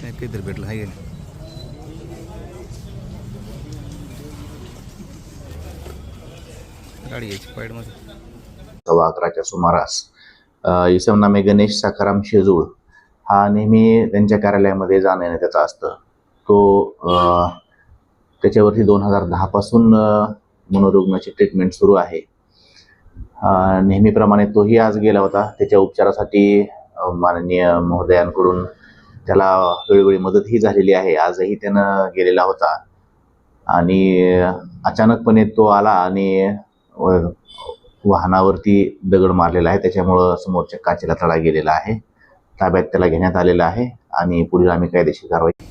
साहेब काहीतरी भेटलं. आहे गाडी यायची सव्वा अकराच्या सुमारास इसम नामे गणेश सखाराम शेजूळ हा नेहमी त्यांच्या कार्यालयामध्ये जाणं येणं त्याचा असतं तो त्याच्यावरती दोन हजार दहापासून मनोरुग्णाची ट्रीटमेंट सुरू आहे. नेहमीप्रमाणे तोही आज गेला होता. त्याच्या उपचारासाठी माननीय महोदयांकडून त्याला वेळोवेळी मदतही झालेली आहे. आजही त्यानं गेलेला होता. आणि अचानकपणे तो आला आणि वाहनावरती दगड मारलेला आहे. त्याच्यामुळं समोरच्या काचेला तडा गेलेला आहे. ताब्यात त्याला घेण्यात आलेला आहे आणि पुढील आम्ही कायदेशीर कारवाई